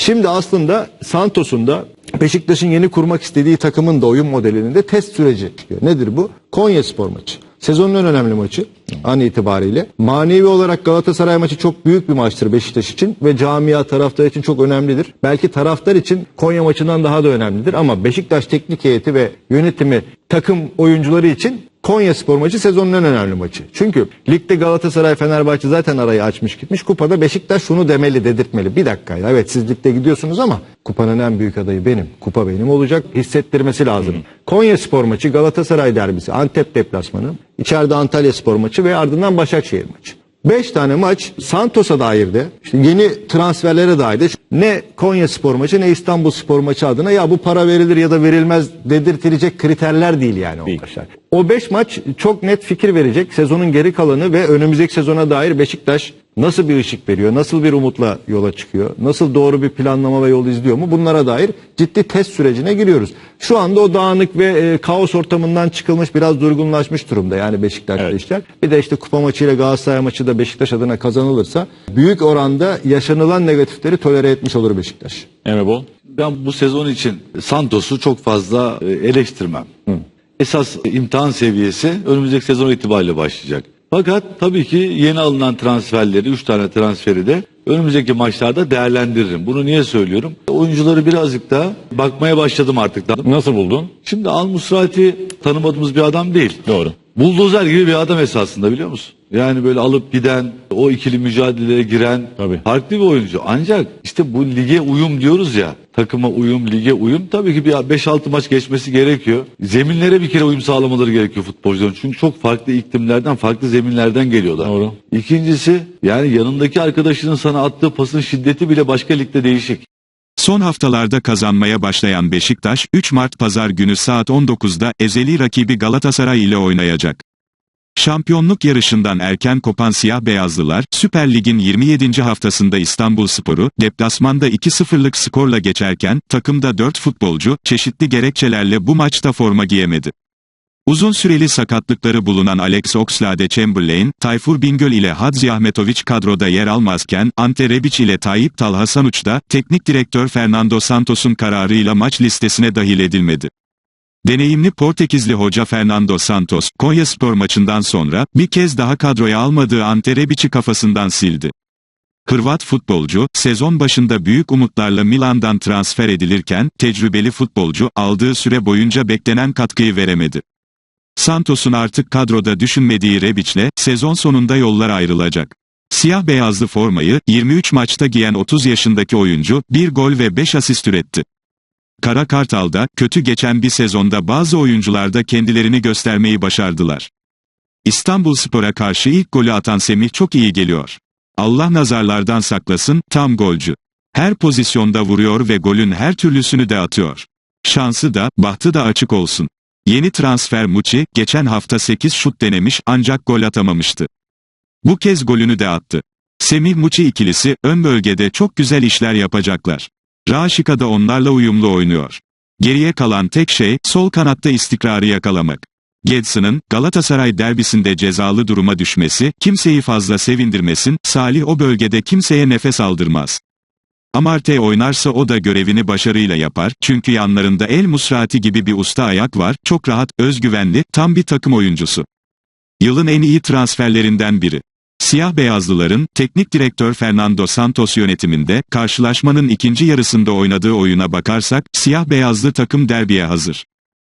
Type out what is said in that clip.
Şimdi aslında Santos'un da Beşiktaş'ın yeni kurmak istediği takımın da oyun modelinin de test süreci. Nedir bu? Konya Spor maçı. Sezonun en önemli maçı an itibariyle. Manevi olarak Galatasaray maçı çok büyük bir maçtır Beşiktaş için ve camia taraftar için çok önemlidir. Belki taraftar için Konya maçından daha da önemlidir ama Beşiktaş teknik heyeti ve yönetimi takım oyuncuları için Konya Spor maçı sezonun en önemli maçı. Çünkü ligde Galatasaray Fenerbahçe zaten arayı açmış gitmiş. Kupada Beşiktaş şunu demeli dedirtmeli. Bir dakika ya evet siz ligde gidiyorsunuz ama kupanın en büyük adayı benim. Kupa benim olacak. Hissettirmesi lazım. Konya Spor maçı Galatasaray derbisi Antep deplasmanı. içeride Antalya Spor maçı ve ardından Başakşehir maçı. 5 tane maç Santos'a dair de işte yeni transferlere dair de ne Konya Spor maçı ne İstanbul Spor maçı adına ya bu para verilir ya da verilmez dedirtilecek kriterler değil yani o maçlar. O 5 maç çok net fikir verecek. Sezonun geri kalanı ve önümüzdeki sezona dair Beşiktaş nasıl bir ışık veriyor? Nasıl bir umutla yola çıkıyor? Nasıl doğru bir planlama ve yol izliyor mu? Bunlara dair ciddi test sürecine giriyoruz. Şu anda o dağınık ve e, kaos ortamından çıkılmış biraz durgunlaşmış durumda yani Beşiktaş'ta Evet. işler. Bir de işte kupa maçıyla Galatasaray maçı da Beşiktaş adına kazanılırsa büyük oranda yaşanılan negatifleri tolere etmiş olur Beşiktaş. Emre Bol. Ben bu sezon için Santos'u çok fazla e, eleştirmem. Esas imtihan seviyesi önümüzdeki sezon itibariyle başlayacak. Fakat tabii ki yeni alınan transferleri, 3 tane transferi de önümüzdeki maçlarda değerlendiririm. Bunu niye söylüyorum? Oyuncuları birazcık da bakmaya başladım artık. da. Nasıl buldun? Şimdi Al Musrati tanımadığımız bir adam değil. Doğru. Buldozer gibi bir adam esasında biliyor musun? Yani böyle alıp giden, o ikili mücadeleye giren Tabii. farklı bir oyuncu. Ancak işte bu lige uyum diyoruz ya. Takıma uyum, lige uyum. Tabii ki bir 5-6 maç geçmesi gerekiyor. Zeminlere bir kere uyum sağlamaları gerekiyor futbolcuların. Çünkü çok farklı iklimlerden, farklı zeminlerden geliyorlar. Doğru. İkincisi yani yanındaki arkadaşının sana attığı pasın şiddeti bile başka ligde değişik. Son haftalarda kazanmaya başlayan Beşiktaş, 3 Mart Pazar günü saat 19'da ezeli rakibi Galatasaray ile oynayacak. Şampiyonluk yarışından erken kopan siyah beyazlılar, Süper Lig'in 27. haftasında İstanbul Sporu, deplasmanda 2-0'lık skorla geçerken, takımda 4 futbolcu, çeşitli gerekçelerle bu maçta forma giyemedi. Uzun süreli sakatlıkları bulunan Alex Oxlade-Chamberlain, Tayfur Bingöl ile Hadzi Ahmetoviç kadroda yer almazken, Ante Rebic ile Tayyip Talha Sanuç da, teknik direktör Fernando Santos'un kararıyla maç listesine dahil edilmedi. Deneyimli Portekizli hoca Fernando Santos, Konya Spor maçından sonra, bir kez daha kadroya almadığı Ante Rebic'i kafasından sildi. Hırvat futbolcu, sezon başında büyük umutlarla Milan'dan transfer edilirken, tecrübeli futbolcu, aldığı süre boyunca beklenen katkıyı veremedi. Santos'un artık kadroda düşünmediği Rebic'le, sezon sonunda yollar ayrılacak. Siyah beyazlı formayı, 23 maçta giyen 30 yaşındaki oyuncu, 1 gol ve 5 asist üretti. Kara Kartal'da, kötü geçen bir sezonda bazı oyuncular da kendilerini göstermeyi başardılar. İstanbul Spor'a karşı ilk golü atan Semih çok iyi geliyor. Allah nazarlardan saklasın, tam golcü. Her pozisyonda vuruyor ve golün her türlüsünü de atıyor. Şansı da, bahtı da açık olsun. Yeni transfer Muçi, geçen hafta 8 şut denemiş ancak gol atamamıştı. Bu kez golünü de attı. Semih Muçi ikilisi, ön bölgede çok güzel işler yapacaklar. Raşika da onlarla uyumlu oynuyor. Geriye kalan tek şey, sol kanatta istikrarı yakalamak. Gedson'ın, Galatasaray derbisinde cezalı duruma düşmesi, kimseyi fazla sevindirmesin, Salih o bölgede kimseye nefes aldırmaz. Amarte oynarsa o da görevini başarıyla yapar, çünkü yanlarında El Musrati gibi bir usta ayak var, çok rahat, özgüvenli, tam bir takım oyuncusu. Yılın en iyi transferlerinden biri. Siyah beyazlıların, teknik direktör Fernando Santos yönetiminde, karşılaşmanın ikinci yarısında oynadığı oyuna bakarsak, siyah beyazlı takım derbiye hazır.